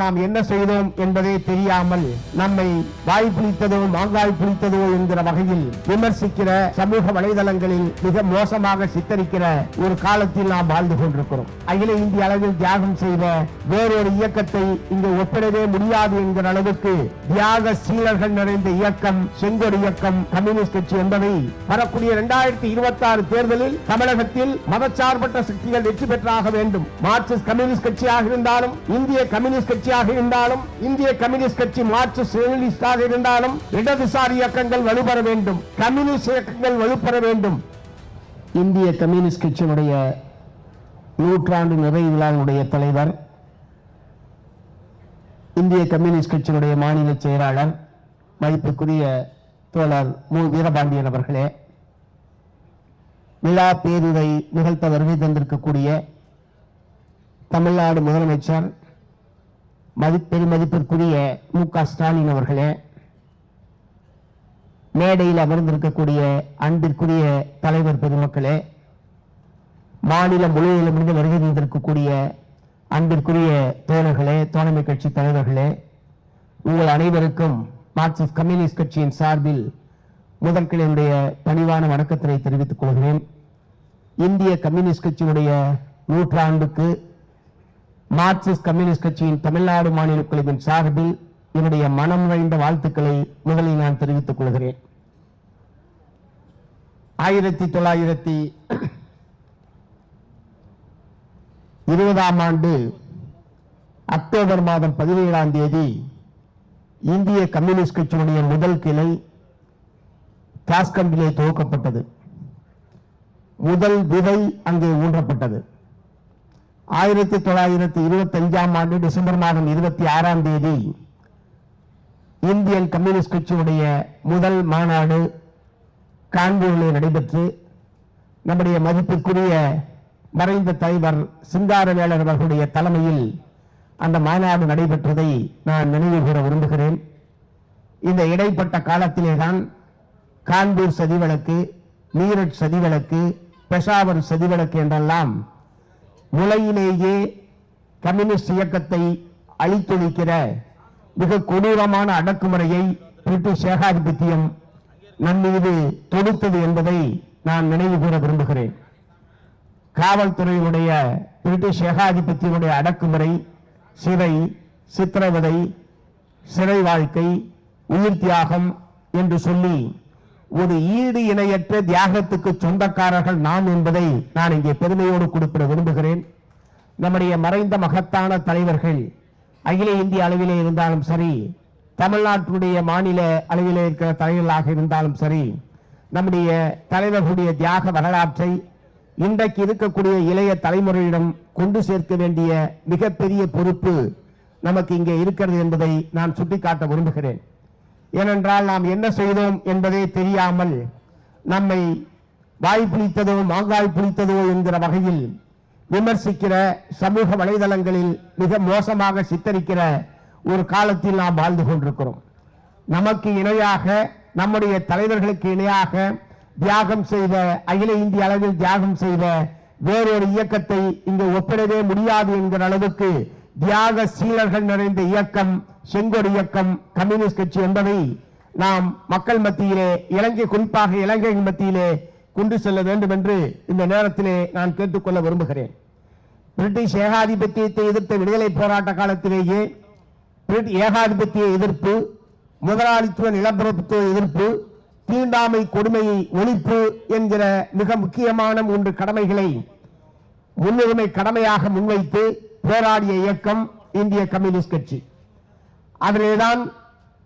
நாம் என்ன செய்தோம் என்பதே தெரியாமல் நம்மை வாய் புளித்ததோ மாங்காய் புளித்ததோ என்கிற வகையில் விமர்சிக்கிற சமூக வலைதளங்களில் மிக மோசமாக சித்தரிக்கிற ஒரு காலத்தில் நாம் வாழ்ந்து கொண்டிருக்கிறோம். அகில இந்திய அளவில் தியாகம் செய்த வேறொரு இயக்கத்தை இங்கு ஒப்பிடவே முடியாது என்கிற அளவுக்கு தியாக சீலர்கள் நிறைந்த இயக்கம் செங்கோடு இயக்கம் கம்யூனிஸ்ட் கட்சி என்பதை வரக்கூடிய இரண்டாயிரத்தி இருபத்தி ஆறு தேர்தலில் தமிழகத்தில் மதச்சார்பற்ற சக்திகள் வெற்றி பெற்றாக வேண்டும். மார்க்சிஸ்ட் கம்யூனிஸ்ட் கட்சியாக இருந்தாலும் இந்திய கம்யூனிஸ்ட் கட்சி கட்சியாக இருந்தாலும் இந்திய கம்யூனிஸ்ட் கட்சி மார்க்சிஸ்ட் சோசியலிஸ்டாக இருந்தாலும் இடதுசாரி இயக்கங்கள் வலுப்பெற வேண்டும். கம்யூனிஸ்ட் இயக்கங்கள் வலுப்பெற வேண்டும். இந்திய கம்யூனிஸ்ட் கட்சியினுடைய நூற்றாண்டு நிறைவு விழாவினுடைய தலைவர் இந்திய கம்யூனிஸ்ட் கட்சியினுடைய மாநில செயலாளர் மதிப்புக்குரிய தோழர் மு. வீரபாண்டியன் அவர்களே விழா பேருரை நிகழ்த்த வருகை தந்திருக்கக்கூடிய தமிழ்நாடு முதலமைச்சர் மதி பெருமதிப்பிற்குரிய மு க ஸ்டாலின் அவர்களே மேடையில் அமர்ந்திருக்கக்கூடிய அன்பிற்குரிய தலைவர் பெருமக்களே மாநிலம் முழுவதிலுமிருந்து வருகை தந்திருக்கக்கூடிய அன்பிற்குரிய தோழர்களே தோழமை கட்சி தலைவர்களே உங்கள் அனைவருக்கும் மார்க்சிஸ்ட் கம்யூனிஸ்ட் கட்சியின் சார்பில் முதற்கிழனுடைய பணிவான வணக்கத்தினை தெரிவித்துக் கொள்கிறேன். இந்திய கம்யூனிஸ்ட் கட்சியுடைய நூற்றாண்டுக்கு மார்க்சிஸ்ட் கம்யூனிஸ்ட் கட்சியின் தமிழ்நாடு மாநில குழுவின் சார்பில் என்னுடைய மனம் நிறைந்த வாழ்த்துக்களை முதலில் நான் தெரிவித்துக் கொள்கிறேன். ஆயிரத்தி தொள்ளாயிரத்தி இருபதாம் ஆண்டு அக்டோபர் மாதம் பதினேழாம் தேதி இந்திய கம்யூனிஸ்ட் கட்சியினுடைய முதல் கிளை காஸ்கம்பிலே துவக்கப்பட்டது முதல் விதை அங்கே ஊன்றப்பட்டது. ஆயிரத்தி தொள்ளாயிரத்தி இருபத்தஞ்சாம் ஆண்டு டிசம்பர் மாதம் இருபத்தி ஆறாம் தேதி இந்தியன் கம்யூனிஸ்ட் கட்சியுடைய முதல் மாநாடு கான்பூரில் நடைபெற்று நம்முடைய மதிப்புக்குரிய மறைந்த தலைவர் சிங்காரவேலர் அவர்களுடைய தலைமையில் அந்த மாநாடு நடைபெற்றதை நான் நினைவு கூற விரும்புகிறேன். இந்த இடைப்பட்ட காலத்திலே தான் கான்பூர் சதிவிலக்கு மீரட் சதிவிலக்கு பெஷாவர் சதிவிலக்கு என்றெல்லாம் முளையிலேயே கம்யூனிஸ்ட் இயக்கத்தை அழித்தொழிக்கிற மிக கொடூரமான அடக்குமுறையை பிரிட்டிஷ் ஏகாதிபத்தியம் நம் மீது தொடுத்தது என்பதை நான் நினைவு கூற விரும்புகிறேன். காவல்துறையினுடைய பிரிட்டிஷ் ஏகாதிபத்தியனுடைய அடக்குமுறை சிறை சித்திரவதை சிறை வாழ்க்கை உயிர் தியாகம் என்று சொல்லி ஒரு ஈடு இணையற்ற தியாகத்துக்கு சொந்தக்காரர்கள் நாம் என்பதை நான் இங்கே பெருமையோடு குறிப்பிட விரும்புகிறேன். நம்முடைய மறைந்த மகத்தான தலைவர்கள் அகில இந்திய அளவிலே இருந்தாலும் சரி தமிழ்நாட்டுடைய மாநில அளவிலே இருக்கிற தலைவர்களாக இருந்தாலும் சரி நம்முடைய தலைவர்களுடைய தியாக வரலாற்றை இன்றைக்கு இருக்கக்கூடிய இளைய தலைமுறையிடம் கொண்டு சேர்க்க வேண்டிய மிகப்பெரிய பொறுப்பு நமக்கு இங்கே இருக்கிறது என்பதை நான் சுட்டிக்காட்ட விரும்புகிறேன். ஏனென்றால் நாம் என்ன செய்தோம் என்பதே தெரியாமல் நம்மை வாய் புளித்ததோ மாங்காய் புளித்ததோ என்கிற வகையில் விமர்சிக்கிற சமூக வலைதளங்களில் மிக மோசமாக சித்தரிக்கிற ஒரு காலத்தில் நாம் வாழ்ந்து கொண்டிருக்கிறோம். நமக்கு இணையாக நம்முடைய தலைவர்களுக்கு இணையாக தியாகம் செய்த அகில இந்திய அளவில் தியாகம் செய்த வேறொரு இயக்கத்தை இங்கு ஒப்பிடவே முடியாது என்கிற அளவுக்கு தியாக சீலர்கள் நிறைந்த இயக்கம் செங்கோடு இயக்கம் கம்யூனிஸ்ட் கட்சி என்பதை நாம் மக்கள் மத்தியிலே இலங்கை குறிப்பாக இலங்கை மத்தியிலே கொண்டு செல்ல வேண்டும் என்று இந்த நேரத்திலே நான் கேட்டுக்கொள்ள விரும்புகிறேன். பிரிட்டிஷ் ஏகாதிபத்தியத்தை எதிர்த்த விடுதலை போராட்ட காலத்திலேயே ஏகாதிபத்திய எதிர்ப்பு முதலாளித்துவ நிலப்பரப்புத்துவ எதிர்ப்பு தீண்டாமை கொடுமையை ஒழிப்பு என்கிற மிக முக்கியமான மூன்று கடமைகளை முன்னுரிமை கடமையாக முன்வைத்து போராடிய இயக்கம் இந்திய கம்யூனிஸ்ட் கட்சி. அதிலேதான்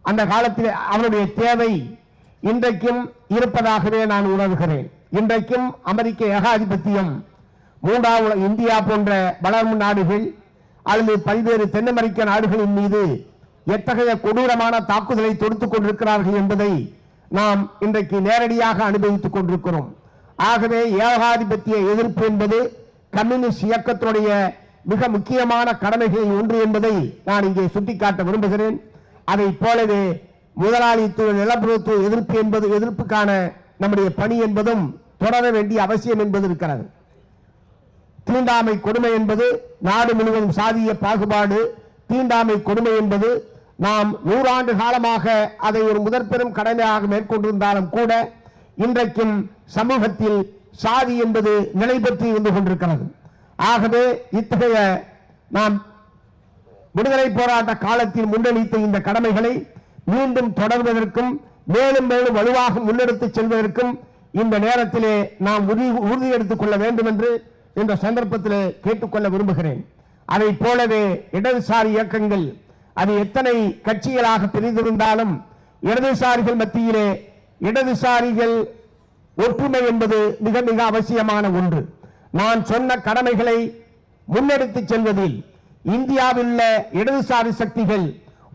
அந்த காலத்தில் அவருடைய தேவை இன்றைக்கும் இருப்பதாகவே நான் உணர்கிறேன். இன்றைக்கும் அமெரிக்க ஏகாதிபத்தியம் மூன்றாவது இந்தியா போன்ற வளரும் நாடுகள் அல்லது பல்வேறு தென் அமெரிக்க நாடுகளின் மீது எத்தகைய கொடூரமான தாக்குதலை தொடுத்துக் கொண்டிருக்கிறார்கள் என்பதை நாம் இன்றைக்கு நேரடியாக அனுபவித்துக் கொண்டிருக்கிறோம். ஆகவே ஏகாதிபத்திய எதிர்ப்பு என்பது கம்யூனிஸ்ட் இயக்கத்தினுடைய மிக முக்கியமான கடமைகளில் ஒன்று என்பதை நான் இங்கே சுட்டிக்காட்ட விரும்புகிறேன். அதைப் போலவே முதலாளித்துவ நிலப்பிரத்துவ எதிர்ப்பு என்பது எதிர்ப்புக்கான நம்முடைய பணி என்பதும் தொடர வேண்டிய அவசியம் என்பது இருக்கிறது. தீண்டாமை கொடுமை என்பது நாடு முழுவதும் சாதிய பாகுபாடு. தீண்டாமை கொடுமை என்பது நாம் நூறாண்டு காலமாக அதை ஒரு முதற்பெரும் கடமையாக மேற்கொண்டிருந்தாலும் கூட இன்றைக்கும் சமூகத்தில் சாதி என்பது நிலை பெற்று இருந்து கொண்டிருக்கிறது. ஆகவே இத்தகைய நாம் விடுதலை போராட்ட காலத்தில் முன்னெடுத்த இந்த கடமைகளை மீண்டும் தொடர்வதற்கும் மேலும் மேலும் வலுவாக முன்னெடுத்துச் செல்வதற்கும் இந்த நேரத்திலே நாம் உறுதி உறுதி எடுத்துக் கொள்ள வேண்டும் என்று இந்த சந்தர்ப்பத்திலே கேட்டுக்கொள்ள விரும்புகிறேன். அதைப் போலவே இடதுசாரி இயக்கங்கள் அது எத்தனை கட்சிகளாக பிரிந்திருந்தாலும் இடதுசாரிகள் மத்தியிலே இடதுசாரிகள் ஒற்றுமை என்பது மிக மிக அவசியமான ஒன்று. நான் சொன்ன கடமைகளை முன்னெடுத்து செல்வதில் இந்தியாவில் உள்ள இடதுசாரி சக்திகள்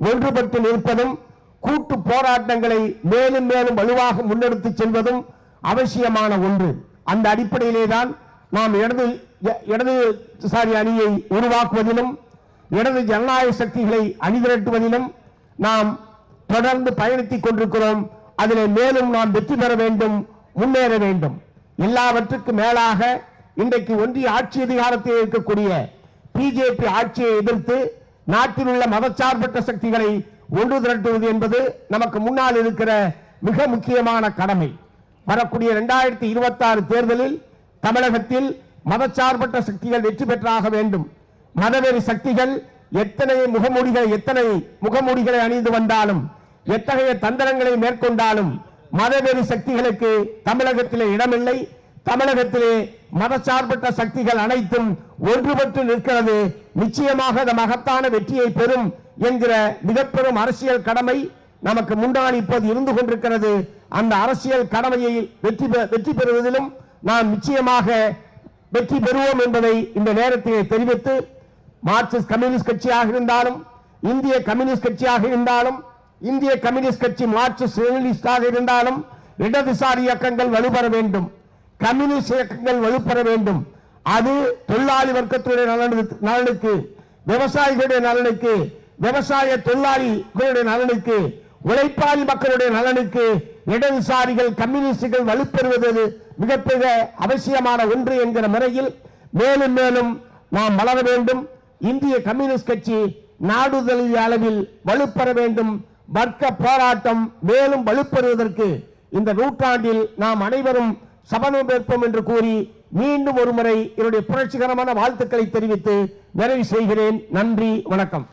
ஒன்றுபட்டு நிற்பதும் கூட்டு போராட்டங்களை மேலும் மேலும் வலுவாக முன்னெடுத்துச் செல்வதும் அவசியமான ஒன்று. அந்த அடிப்படையிலே தான் நாம் இடது இடதுசாரி அணியை உருவாக்குவதிலும் இடது ஜனநாயக சக்திகளை அணிதிரட்டுவதிலும் நாம் தொடர்ந்து பயணித்துக் கொண்டிருக்கிறோம். அதிலே மேலும் நாம் வெற்றி பெற வேண்டும் முன்னேற வேண்டும். எல்லாவற்றுக்கும் மேலாக இன்றைக்கு ஒன்றிய ஆட்சி அதிகாரத்தில் இருக்கக்கூடிய பிஜேபி ஆட்சியை எதிர்த்து நாட்டில் உள்ள மதச்சார்பற்ற சக்திகளை ஒன்று திரட்டுவது என்பது நமக்கு முன்னால் இருக்கிற மிக முக்கியமான கடமை. வரக்கூடிய இரண்டாயிரத்தி இருபத்தி ஆறு தேர்தலில் தமிழகத்தில் மதச்சார்பற்ற சக்திகள் வெற்றி பெற்றாக வேண்டும். மதவெறி சக்திகள் எத்தனை முகமூடிகள் எத்தனை முகமூடிகளை அணிந்து வந்தாலும் எத்தகைய தந்திரங்களை மேற்கொண்டாலும் மதவெறி சக்திகளுக்கு தமிழகத்தில் இடமில்லை. தமிழகத்திலே மதச்சார்பற்ற சக்திகள் அனைத்தும் ஒன்றுபட்டு நிற்கிறது. நிச்சயமாக அந்த மகத்தான வெற்றியை பெறும் என்கிற மிகப்பெரும் அரசியல் கடமை நமக்கு முன்னால் இப்போது இருந்து கொண்டிருக்கிறது. அந்த அரசியல் கடமையை வெற்றி வெற்றி பெறுவதிலும் நாம் நிச்சயமாக வெற்றி பெறுவோம் என்பதை இந்த நேரத்திலே தெரிவித்து மார்க்சிஸ்ட் கம்யூனிஸ்ட் கட்சியாக இருந்தாலும் இந்திய கம்யூனிஸ்ட் கட்சியாக இருந்தாலும் இந்திய கம்யூனிஸ்ட் கட்சி மார்க்சிஸ்ட் லெனினிஸ்டாக இருந்தாலும் இடதுசாரி இயக்கங்கள் வலுப்பெற வேண்டும். கம்யூனிஸ்ட் இயக்கங்கள் வலுப்பெற வேண்டும். அது தொழிலாளி வர்க்கத்துடைய நலனுக்கு நலனுக்கு விவசாயிகளுடைய நலனுக்கு விவசாய தொழிலாளிகளுடைய நலனுக்கு உழைப்பாளி மக்களுடைய நலனுக்கு இடதுசாரிகள் கம்யூனிஸ்டுகள் வலுப்பெறுவது மிகப்பெரிய அவசியமான ஒன்று என்கிற முறையில் மேலும் மேலும் நாம் வளர வேண்டும். இந்திய கம்யூனிஸ்ட் கட்சி நாடு அளவில் வலுப்பெற வேண்டும். வர்க்க போராட்டம் மேலும் வலுப்பெறுவதற்கு இந்த நூற்றாண்டில் நாம் அனைவரும் சபதமேற்போம் என்று கூறி மீண்டும் ஒருமுறை என்னுடைய புரட்சிகரமான வாழ்த்துக்களை தெரிவித்து நிறைவு செய்கிறேன். நன்றி வணக்கம்.